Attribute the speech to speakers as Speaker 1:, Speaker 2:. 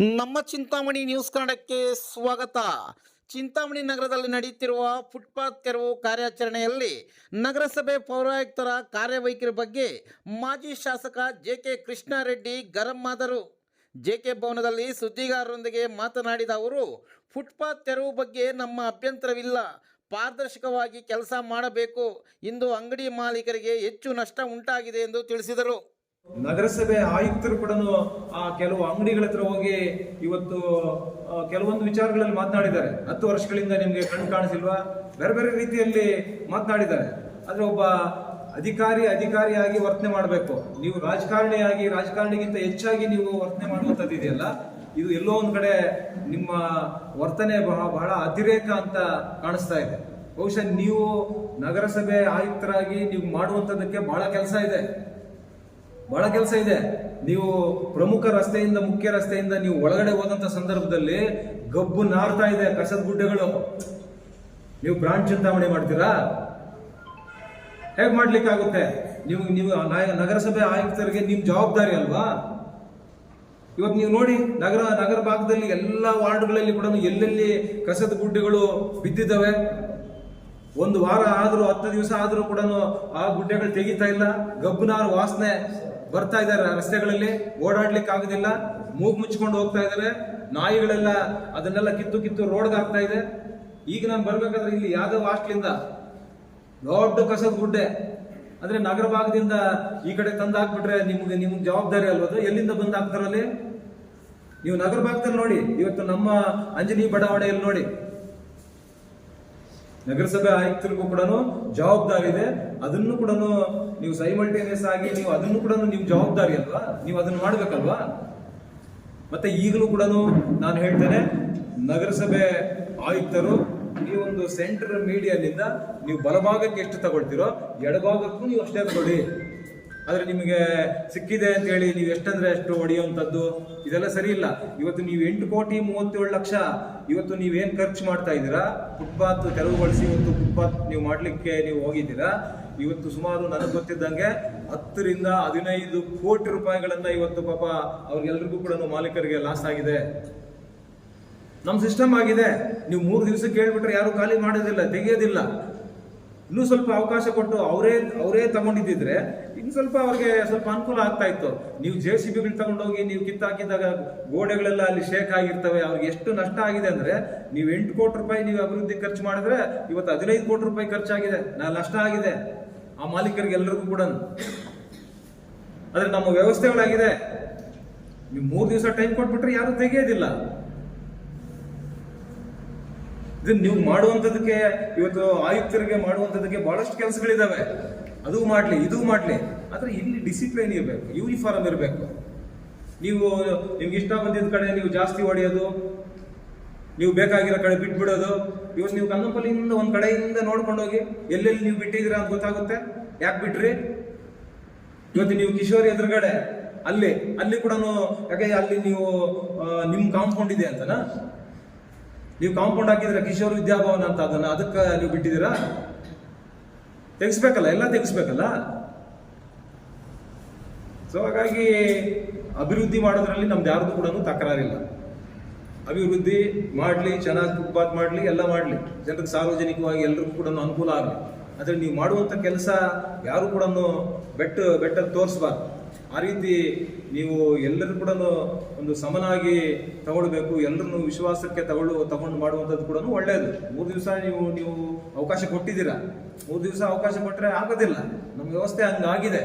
Speaker 1: ನಮ್ಮ ಚಿಂತಾಮಣಿ ನ್ಯೂಸ್ ಕನ್ನಡಕ್ಕೆ ಸ್ವಾಗತ. ಚಿಂತಾಮಣಿ ನಗರದಲ್ಲಿ ನಡೆಯುತ್ತಿರುವ ಫುಟ್ಪಾತ್ ತೆರವು ಕಾರ್ಯಾಚರಣೆಯಲ್ಲಿ ನಗರಸಭೆ ಪೌರಾಯುಕ್ತರ ಕಾರ್ಯವೈಖರಿ ಬಗ್ಗೆ ಮಾಜಿ ಶಾಸಕ ಜೆ ಕೆ ಕೃಷ್ಣಾರೆಡ್ಡಿ ಗರಂ ಆದರು ಜೆ ಕೆ ಭವನದಲ್ಲಿ ಸುದ್ದಿಗಾರರೊಂದಿಗೆ ಮಾತನಾಡಿದ ಅವರು, ಫುಟ್ಪಾತ್ ತೆರವು ಬಗ್ಗೆ ನಮ್ಮ ಅಭ್ಯಂತರವಿಲ್ಲ. ಪಾರದರ್ಶಕವಾಗಿ ಕೆಲಸ ಮಾಡಬೇಕು. ಇಂದು ಅಂಗಡಿ ಮಾಲೀಕರಿಗೆ ಹೆಚ್ಚು ನಷ್ಟ ಉಂಟಾಗಿದೆ ಎಂದು ತಿಳಿಸಿದರು.
Speaker 2: ನಗರಸಭೆ ಆಯುಕ್ತರು ಕೂಡ ಆ ಕೆಲವು ಅಂಗಡಿಗಳ ಹತ್ರ ಹೋಗಿ ಇವತ್ತು ಕೆಲವೊಂದು ವಿಚಾರಗಳಲ್ಲಿ ಮಾತನಾಡಿದ್ದಾರೆ. ಹತ್ತು ವರ್ಷಗಳಿಂದ ನಿಮ್ಗೆ ಕಣ್ಣು ಕಾಣಿಸಿಲ್ವಾ? ಬೇರೆ ಬೇರೆ ರೀತಿಯಲ್ಲಿ ಮಾತನಾಡಿದ್ದಾರೆ. ಆದ್ರೆ ಒಬ್ಬ ಅಧಿಕಾರಿ ಅಧಿಕಾರಿಯಾಗಿ ವರ್ತನೆ ಮಾಡಬೇಕು. ನೀವು ರಾಜಕಾರಣಿಯಾಗಿ, ರಾಜಕಾರಣಿಗಿಂತ ಹೆಚ್ಚಾಗಿ ನೀವು ವರ್ತನೆ ಮಾಡುವಂಥದ್ದು ಇದೆಯಲ್ಲ? ಇದು ಎಲ್ಲೋ ಒಂದ್ ಕಡೆ ನಿಮ್ಮ ವರ್ತನೆ ಬಹಳ ಬಹಳ ಅತಿರೇಕ ಅಂತ ಕಾಣಿಸ್ತಾ ಇದೆ. ಬಹುಶಃ ನೀವು ನಗರಸಭೆ ಆಯುಕ್ತರಾಗಿ ನೀವು ಮಾಡುವಂಥದ್ದಕ್ಕೆ ಬಹಳ ಕೆಲಸ ಇದೆ. ಬಹಳ ಕೆಲಸ ಇದೆ. ನೀವು ಪ್ರಮುಖ ರಸ್ತೆಯಿಂದ, ಮುಖ್ಯ ರಸ್ತೆಯಿಂದ ನೀವು ಒಳಗಡೆ ಹೋದಂತ ಸಂದರ್ಭದಲ್ಲಿ ಗಬ್ಬು ನಾರ್ತಾ ಇದೆ, ಕಸದ ಗುಡ್ಡೆಗಳು. ನೀವು ಬ್ರಾಂಡ್ ಚಿಂತಾಮಣಿ ಮಾಡ್ತೀರಾ? ಹೇಗ್ ಮಾಡ್ಲಿಕ್ಕಾಗುತ್ತೆ? ನೀವು ನೀವು ನಗರಸಭೆ ಆಯುಕ್ತರಿಗೆ ನಿಮ್ ಜವಾಬ್ದಾರಿ ಅಲ್ವಾ? ಇವತ್ತು ನೀವು ನೋಡಿ, ನಗರ ನಗರ ಭಾಗದಲ್ಲಿ ಎಲ್ಲ ವಾರ್ಡ್ಗಳಲ್ಲಿ ಕೂಡ ಎಲ್ಲೆಲ್ಲಿ ಕಸದ ಗುಡ್ಡೆಗಳು ಬಿದ್ದಿದ್ದಾವೆ, ಒಂದು ವಾರ ಆದ್ರೂ, ಹತ್ತು ದಿವಸ ಆದ್ರೂ ಕೂಡ ಆ ಗುಡ್ಡೆಗಳು ತೆಗಿತಾ ಇಲ್ಲ. ಗಬ್ಬನಾರು ವಾಸನೆ. ಬರ್ತಾ ಇದ್ದಾರೆ ರಸ್ತೆಗಳಲ್ಲಿ, ಓಡಾಡ್ಲಿಕ್ಕೆ ಆಗುದಿಲ್ಲ, ಮೂಗ್ ಮುಚ್ಕೊಂಡು ಹೋಗ್ತಾ ಇದ್ದಾರೆ, ನಾಯಿಗಳೆಲ್ಲ ಅದನ್ನೆಲ್ಲ ಕಿತ್ತು ಕಿತ್ತು ರೋಡ್ಗೆ ಆಗ್ತಾ ಇದೆ. ಈಗ ನಾನು ಬರ್ಬೇಕಾದ್ರೆ ಇಲ್ಲಿ ಯಾದವ್ ಹಾಸ್ಟ್ಲಿಂದ ದೊಡ್ಡ ಕಸದ ಗುಡ್ಡೆ. ಅಂದ್ರೆ ನಗರ ಭಾಗದಿಂದ ಈ ಕಡೆ ತಂದು ಹಾಕ್ಬಿಟ್ರೆ ನಿಮ್ಗೆ ನಿಮ್ಗೆ ಜವಾಬ್ದಾರಿ ಅಲ್ವದು ಎಲ್ಲಿಂದ ಬಂದು ಹಾಕ್ತಾರಲ್ಲಿ? ನೀವು ನಗರ ಭಾಗದಲ್ಲಿ ನೋಡಿ, ಇವತ್ತು ನಮ್ಮ ಅಂಜನಿ ಬಡಾವಣೆಯಲ್ಲಿ ನೋಡಿ. ನಗರಸಭೆ ಆಯುಕ್ತರಿಗೂ ಕೂಡ ಜವಾಬ್ದಾರಿ ಇದೆ. ಅದನ್ನು ಕೂಡ ನೀವು ಸೈಮಲ್ಟೇನಿಯಸ್ ಆಗಿ ನೀವು ಅದನ್ನು ಕೂಡ ನಿಮ್ ಜವಾಬ್ದಾರಿ ಅಲ್ವಾ? ನೀವು ಅದನ್ನು ಮಾಡ್ಬೇಕಲ್ವಾ? ಮತ್ತೆ ಈಗಲೂ ಕೂಡ ನಾನು ಹೇಳ್ತೇನೆ, ನಗರಸಭೆ ಆಯುಕ್ತರು ಒಂದು ಸೆಂಟರ್ ಮೀಡಿಯಾದಿಂದ ನೀವು ಬಲಭಾಗಕ್ಕೆ ಎಷ್ಟು ತಗೊಳ್ತೀರೋ, ಎಡಭಾಗಕ್ಕೂ ನೀವು ಅಷ್ಟೇ ಕೊಡಿ ಆದ್ರೆ ನಿಮಗೆ ಸಿಕ್ಕಿದೆ ಅಂತ ಹೇಳಿ ನೀವು ಎಷ್ಟಂದ್ರೆ ಅಷ್ಟು ಹೊಡೆಯುವಂಥದ್ದು ಇದೆಲ್ಲ ಸರಿ ಇಲ್ಲ. ಇವತ್ತು ನೀವು ಎಂಟು ಕೋಟಿ ಮೂವತ್ತೇಳು ಲಕ್ಷ ಇವತ್ತು ನೀವೇನು ಖರ್ಚು ಮಾಡ್ತಾ ಇದ್ದೀರಾ? ಫುಟ್ಪಾತ್ ತೆರವುಗೊಳಿಸಿ ಇವತ್ತು ಫುಟ್ಪಾತ್ ನೀವು ಮಾಡ್ಲಿಕ್ಕೆ ನೀವು ಹೋಗಿದ್ದೀರಾ? ಇವತ್ತು ಸುಮಾರು ನನಗೆ ಗೊತ್ತಿದ್ದಂಗೆ ಹತ್ತರಿಂದ ಹದಿನೈದು ಕೋಟಿ ರೂಪಾಯಿಗಳನ್ನ ಇವತ್ತು ಪಾಪ ಅವ್ರಿಗೆಲ್ರಿಗೂ ಕೂಡ ಮಾಲೀಕರಿಗೆ ಲಾಸ್ ಆಗಿದೆ. ನಮ್ ಸಿಸ್ಟಮ್ ಆಗಿದೆ. ನೀವು ಮೂರು ದಿವಸ ಕೇಳ್ಬಿಟ್ರೆ ಯಾರು ಖಾಲಿ ಮಾಡೋದಿಲ್ಲ, ತೆಗೆಯೋದಿಲ್ಲ. ಇನ್ನೂ ಸ್ವಲ್ಪ ಅವಕಾಶ ಕೊಟ್ಟು ಅವರೇ ಅವರೇ ತಗೊಂಡಿದ್ದಿದ್ರೆ ಇನ್ನು ಸ್ವಲ್ಪ ಅವ್ರಿಗೆ ಸ್ವಲ್ಪ ಅನುಕೂಲ ಆಗ್ತಾ ಇತ್ತು. ನೀವು ಜೆ ಸಿ ಬಿಗಳು ತಗೊಂಡೋಗಿ ನೀವು ಕಿತ್ತಾಕಿದಾಗ ಗೋಡೆಗಳೆಲ್ಲ ಅಲ್ಲಿ ಶೇಕ್ ಆಗಿರ್ತವೆ, ಅವ್ರಿಗೆ ಎಷ್ಟು ನಷ್ಟ ಆಗಿದೆ ಅಂದ್ರೆ ನೀವು ಎಂಟು ಕೋಟಿ ರೂಪಾಯಿ ನೀವು ಅಭಿವೃದ್ಧಿ ಖರ್ಚು ಮಾಡಿದ್ರೆ ಇವತ್ತು ಹದಿನೈದು ಕೋಟಿ ರೂಪಾಯಿ ಖರ್ಚಾಗಿದೆ. ನಾ ನಷ್ಟ ಆಗಿದೆ. ಆ ಮಾಲೀಕರಿಗೆ ಎಲ್ರಿಗೂ ಕೂಡ. ಆದರೆ ನಮ್ಮ ವ್ಯವಸ್ಥೆಗಳಾಗಿದೆ ನೀವು ಮೂರು ದಿವಸ ಟೈಮ್ ಕೊಟ್ಬಿಟ್ರೆ ಯಾರು ತೆಗೆಯೋದಿಲ್ಲ. ಇದನ್ನ ನೀವು ಮಾಡುವಂಥದ್ದಕ್ಕೆ ಇವತ್ತು ಆಯುಕ್ತರಿಗೆ ಮಾಡುವಂಥದ್ದಕ್ಕೆ ಬಹಳಷ್ಟು ಕೆಲಸಗಳಿದಾವೆ. ಅದು ಮಾಡ್ಲಿ, ಇದು ಮಾಡ್ಲಿ. ಆದರೆ ಇಲ್ಲಿ ಡಿಸಿಪ್ಲಿನ್ ಇರಬೇಕು ಯೂನಿಫಾರ್ಮ್ ಇರಬೇಕು. ನೀವು, ನಿಮ್ಗೆ ಇಷ್ಟ ಬಂದಿದ್ದ ಕಡೆ ನೀವು ಜಾಸ್ತಿ ಹೊಡೆಯೋದು ನೀವು ಬೇಕಾಗಿರೋ ಕಡೆ ಬಿಟ್ಬಿಡೋದು. ಇವತ್ತು ನೀವು ಕನ್ನಂಪಲ್ಲಿಯಿಂದ ಒಂದು ಕಡೆಯಿಂದ ನೋಡ್ಕೊಂಡು ಹೋಗಿ ಎಲ್ಲೆಲ್ಲಿ ನೀವು ಬಿಟ್ಟಿದ್ದೀರಾ ಅಂತ ಗೊತ್ತಾಗುತ್ತೆ? ಯಾಕೆ ಬಿಟ್ರಿ? ಇವತ್ತು ನೀವು ಕಿಶೋರಿ ಎದುರುಗಡೆ, ಅಲ್ಲಿ ಅಲ್ಲಿ ಕೂಡ ಯಾಕೆ ಅಲ್ಲಿ ನೀವು ನಿಮ್ಮ ನಿಮ್ ಕಾಂಪೌಂಡ್ ಇದೆ ಅಂತನಾ? ನೀವು ಕಾಂಪೌಂಡ್ ಹಾಕಿದ್ರೆ ಕಿಶೋರ್ ವಿದ್ಯಾಭವನ ಅಂತ ಅದನ್ನ ಅದಕ್ಕೆ ನೀವು ಬಿಟ್ಟಿದ್ದೀರಾ? ತೆಗಿಸ್ಬೇಕಲ್ಲ, ಎಲ್ಲ ತೆಗಿಸ್ಬೇಕಲ್ಲ? ಸೊ ಹಾಗಾಗಿ ಅಭಿವೃದ್ಧಿ ಮಾಡೋದ್ರಲ್ಲಿ ನಮ್ದು ಯಾರ್ದು ಕೂಡ ತಕರಾರಿಲ್ಲ. ಅಭಿವೃದ್ಧಿ ಮಾಡಲಿ, ಚೆನ್ನಾಗಿ ಫುಟ್ಪಾತ್ ಮಾಡಲಿ, ಎಲ್ಲ ಮಾಡಲಿ. ಜನರಿಗೆ ಸಾರ್ವಜನಿಕವಾಗಿ ಎಲ್ಲರಿಗೂ ಕೂಡ ಅನುಕೂಲ ಆಗಲಿ. ಆದರೆ ನೀವು ಮಾಡುವಂಥ ಕೆಲಸ ಯಾರು ಕೂಡ ಬೆಟ್ಟ ಬೆಟ್ಟ ತೋರಿಸ್ಬಾರ್ದು. ಆ ರೀತಿ ನೀವು ಎಲ್ಲರೂ ಕೂಡ ಒಂದು ಸಮನಾಗಿ ತಗೊಳ್ಬೇಕು ಎಲ್ಲರನ್ನು ವಿಶ್ವಾಸಕ್ಕೆ ತಗೊಳ್ಳು, ತಗೊಂಡು ಮಾಡುವಂಥದ್ದು ಕೂಡ ಒಳ್ಳೆಯದು ಮೂರು ದಿವಸ ನೀವು ನೀವು ಅವಕಾಶ ಕೊಟ್ಟಿದ್ದೀರಾ? ಮೂರು ದಿವಸ ಅವಕಾಶ ಕೊಟ್ಟರೆ ಆಗೋದಿಲ್ಲ. ನಮ್ಮ ವ್ಯವಸ್ಥೆ ಹಂಗಾಗಿದೆ.